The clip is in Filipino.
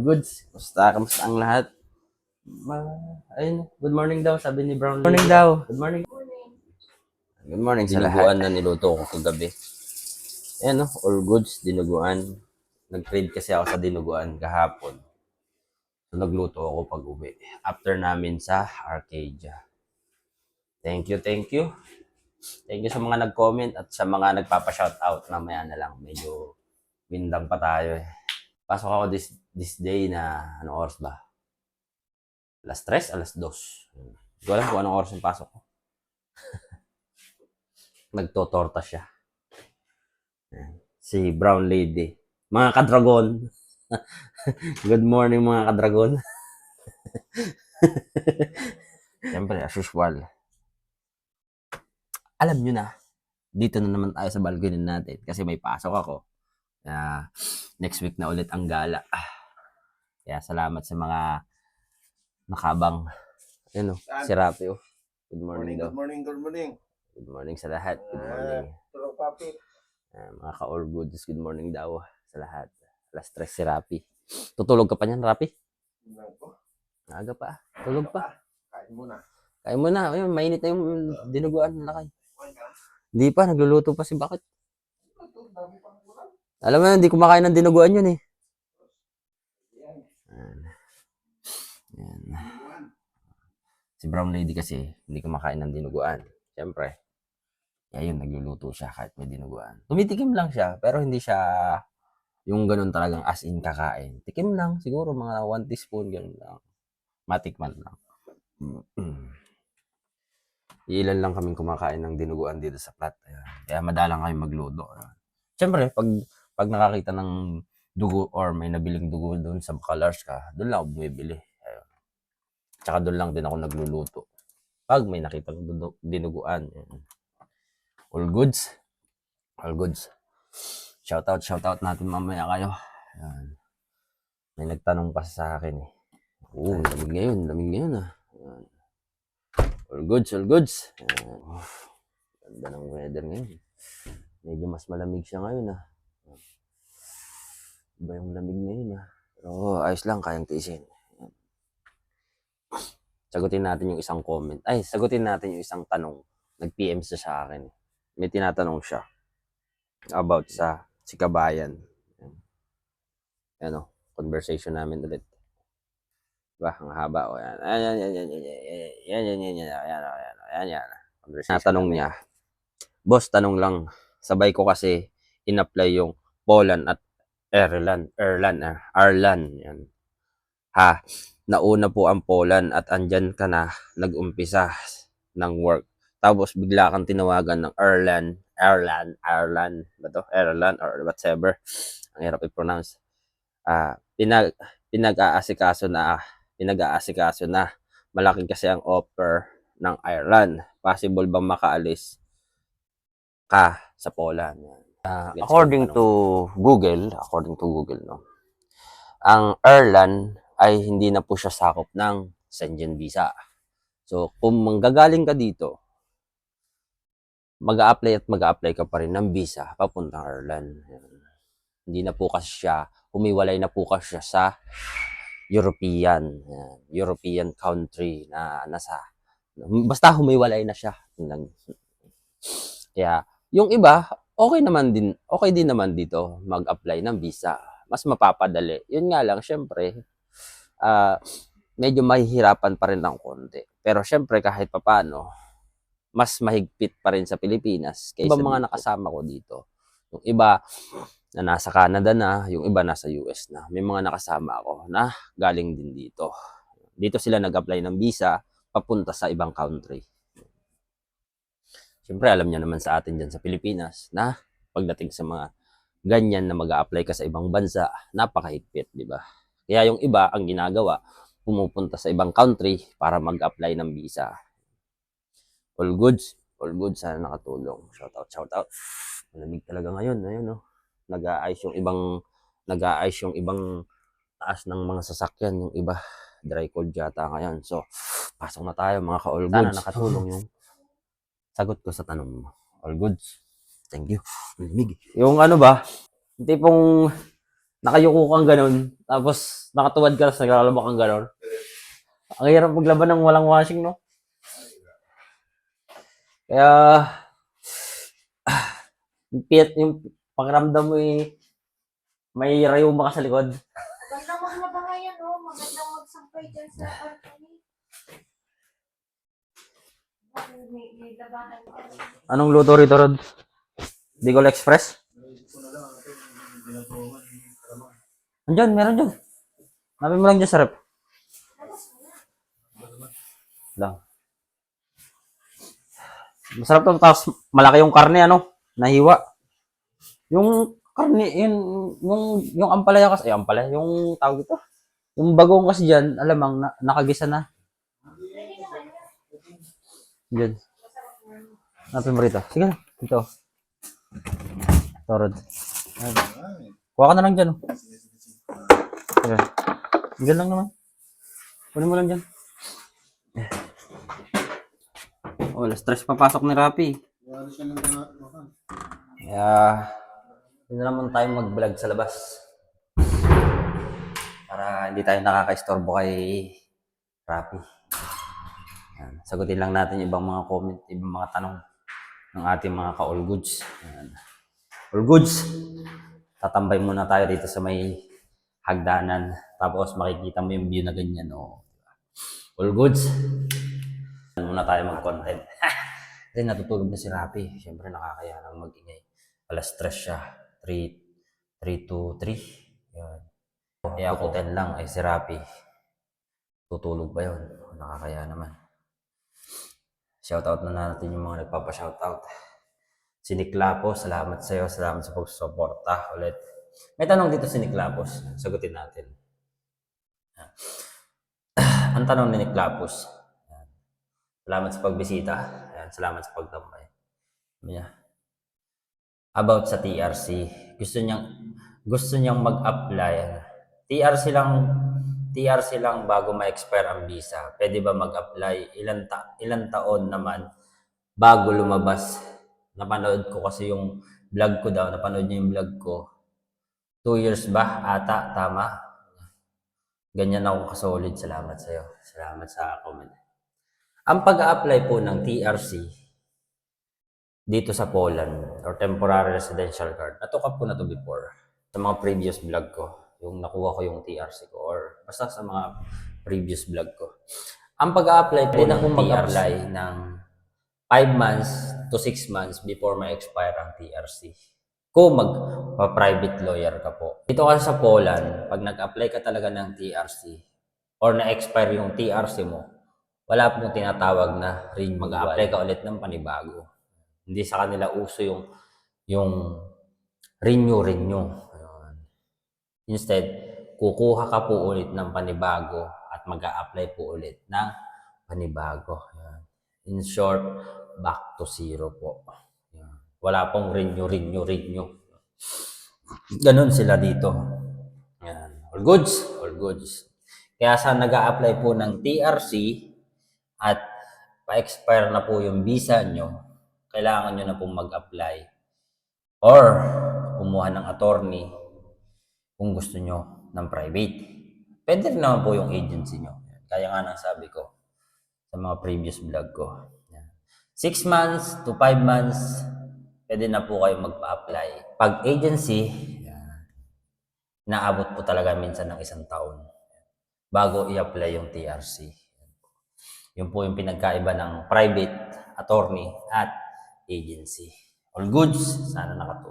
goods. Kumusta? Kamusta ang lahat? Ma ayun, good morning daw, sabi ni Brown. Morning daw. Good morning. Good morning sa lahat. Dinuguan na niluto ko kagabi. Ayan no, all goods, dinuguan. Nag-trade kasi ako sa dinuguan kahapon. So, nagluto ako pag uwi. After namin sa Arcadia. Thank you, thank you. Thank you sa mga nag-comment at sa mga nagpapa-shoutout. Mamaya na lang. Medyo windang pa tayo eh. Pasok ako this, this day na, anong oras ba? Alas 3, alas 2. Hindi ko alam kung anong oras yung pasok ko. Nagtotorta siya. Si Brown Lady. Mga kadragon. Good morning mga kadragon. Siyempre, as usual. Alam nyo na, dito na naman tayo sa balcony natin kasi may pasok ako. Kaya, next week na ulit ang gala. Kaya salamat sa mga nakabang. Ayun o, si Rapi oh. Good morning, Morning, daw. good morning, good morning. Good morning sa lahat. Good morning. Tulog papi. Ah, mga ka-all goods, good morning daw sa lahat. Alas stress si Rapi. Tutulog ka pa niyan, Rapi? Aga pa. Tulog pa. kain muna. Kaya mo na. Ayun, mainit na yung dinuguan. Lakay. Ka na? Hindi pa, nagluluto pa si Bakit. Dami ulam. Alam mo, hindi kumakain ng dinuguan yun eh. Yan. Si Brown Lady kasi, hindi kumakain ng dinuguan. Siyempre. Kaya yun, nagluluto siya kahit may dinuguan. Tumitikim lang siya, pero hindi siya yung ganun talagang as in kakain. Tikim lang, siguro mga 1 teaspoon, ganun lang. Matikman lang. Mm. Ilan lang kaming kumakain ng dinuguan dito sa plat. Ayan. Kaya madalang kami magluto. Ayan. Siyempre, pag, pag nakakita ng dugo or may nabiling dugo doon sa Bacolars ka, doon lang ako bumibili. Ayun. Tsaka doon lang din ako nagluluto. Pag may nakita ng dinuguan. Ayan. All goods. All goods. Shoutout, shoutout natin mamaya kayo. Ayan. May nagtanong pa sa akin eh. Oo, lamig ngayon, lamig ngayon ah. Ayan. All goods, all goods. Ayan. Uf, Ganda ng weather ngayon. Medyo mas malamig siya ngayon ah. Iba yung lamig ngayon ah. Pero ayos lang, kayang tiisin. Ayan. Sagutin natin yung isang comment. Ay, sagutin natin yung isang tanong. Nag-PM siya sa akin. May tinatanong siya about sa si Kabayan. Ayan. Ayan o, conversation namin ulit. Diba? Ang haba o yan. Ayan, yan, yan, yan, yan, yan, yan, yan, yan, yan, yan, yan, yan, yan. Conversation Natanong niya, Boss, tanong lang, sabay ko kasi in-apply yung Poland at Ireland, Ireland, ah, Ireland, yan. Ha, nauna po ang Poland at andyan ka na nag-umpisa ng work. Tapos bigla kang tinawagan ng Ireland, Ireland, Ireland, ba to? Ireland or whatever. Ang hirap i-pronounce. Ah, pinag pinag-aasikaso na pinag-aasikaso na malaki kasi ang offer ng Ireland. Possible bang makaalis ka sa Poland? Gets according yung to Google, according to Google, no, ang Ireland ay hindi na po siya sakop ng Schengen visa. So, kung manggagaling ka dito, mag apply at mag apply ka pa rin ng visa papuntang Ireland. Hindi na po kasi siya, humiwalay na po kasi siya sa European, European country na nasa, basta humiwalay na siya. Kaya, yung iba, okay naman din, okay din naman dito mag-apply ng visa. Mas mapapadali. Yun nga lang, syempre, ah medyo mahihirapan pa rin ng konti. Pero syempre, kahit papano, mas mahigpit pa rin sa Pilipinas kaysa Ibang mga dito. nakasama ko dito. Yung iba, na nasa Canada na, yung iba nasa US na. May mga nakasama ako na galing din dito. Dito sila nag-apply ng visa papunta sa ibang country. Siyempre, alam niya naman sa atin dyan sa Pilipinas na pagdating sa mga ganyan na mag apply ka sa ibang bansa, napakahigpit, di ba? Kaya yung iba, ang ginagawa, pumupunta sa ibang country para mag-apply ng visa. All goods, all goods, sana nakatulong. Shout out, shout out. Malamig talaga ngayon, ayun no. Nag-aayos yung ibang, nag-aayos yung ibang taas ng mga sasakyan, yung iba dry cold yata ngayon. So, pasok na tayo mga ka-all goods. Sana nakatulong yung sagot ko sa tanong mo. All goods. Thank you. Malamig. Yung ano ba, yung tipong nakayuko kang ganun, tapos nakatuwad ka, tapos naglalaba kang ganun. Ang hirap maglaban ng walang washing, no? Kaya, yung, pit, yung pakiramdam mo eh, may rayuma ka sa likod. Magandang maglaba ngayon, oh. Magandang magsampay dyan sa balcony. Bakit May, may labanan ka. Anong luto rito, Rod? Bicol Express? Andyan, meron dyan. Nabi mo lang dyan sa rep. Lang. Masarap to. Tapos malaki yung karne, ano? Nahiwa. Yung karne, yun, yung, yung ampalaya kasi, ay ampalaya, yung tawag ito. Yung bagong kasi dyan, alamang, na, nakagisa na. Diyan. Napin mo rito. Sige na. Ito. Ito, Rod. Ayan. Kuha ka na lang dyan. oh. Sige. Diyan lang naman. Kunin mo lang dyan. Oh, wala stress papasok ni Rapi. Kaya, hindi na naman tayo mag-vlog sa labas. Para hindi tayo nakaka-istorbo kay Rapi. Yan. Sagutin lang natin ibang mga comment, ibang mga tanong ng ating mga ka-all goods. Yan. All goods, tatambay muna tayo dito sa may hagdanan. Tapos makikita mo yung view na ganyan. Oh. All goods. Muna tayo mag-content. Kasi natutulog na si Rapi. Siyempre nakakaya na mag-ingay. Alas stress siya. 3, 3 to 3. Yan. Kaya ako 10 lang ay si Rapi. Tutulog pa yun. Nakakaya naman. Shoutout na natin yung mga nagpapa-shoutout. Si Nick Lapos, salamat sa iyo. Salamat sa pagsuporta ulit. May tanong dito si Nick Lapos. Sagutin natin. Ang tanong ni Nick Lapos. Ayan. Salamat sa pagbisita. Ayan, salamat sa pagtambay. Niya, About sa TRC. Gusto niyang gusto niyang mag-apply. TRC lang TRC lang bago ma-expire ang visa. Pwede ba mag-apply? Ilan, ta ilan taon naman bago lumabas? Napanood ko kasi yung vlog ko daw. Napanood niyo yung vlog ko. Two years ba? Ata, tama? Ganyan ako kasolid. Salamat sa iyo. Salamat sa comment. Ang pag-apply po ng TRC dito sa Poland or temporary residential card, natukap ko na to before sa mga previous vlog ko yung nakuha ko yung TRC ko or basta sa mga previous vlog ko. Ang pag-apply po ng mag-apply ng 5 months to 6 months before ma-expire ang TRC. Kung mag-private lawyer ka po. Dito kasi sa Poland, pag nag-apply ka talaga ng TRC or na-expire yung TRC mo, wala pong tinatawag na rin mag-apply ka ulit ng panibago. Hindi sa kanila uso yung yung renew renew. Instead, kukuha ka po ulit ng panibago at mag apply po ulit ng panibago. In short, back to zero po. Wala pong renew, renew, renew. Ganon sila dito. Ayan. All goods, all goods. Kaya sa nag apply po ng TRC at pa-expire na po yung visa nyo, kailangan nyo na pong mag-apply or kumuha ng attorney kung gusto nyo ng private. Pwede rin naman po yung agency nyo. Kaya nga nang sabi ko sa mga previous vlog ko. Yan. Six months to five months, pwede na po kayo magpa-apply. Pag agency, naabot po talaga minsan ng isang taon bago i-apply yung TRC. Yun po yung pinagkaiba ng private attorney at agency. All goods, sana nakatulong.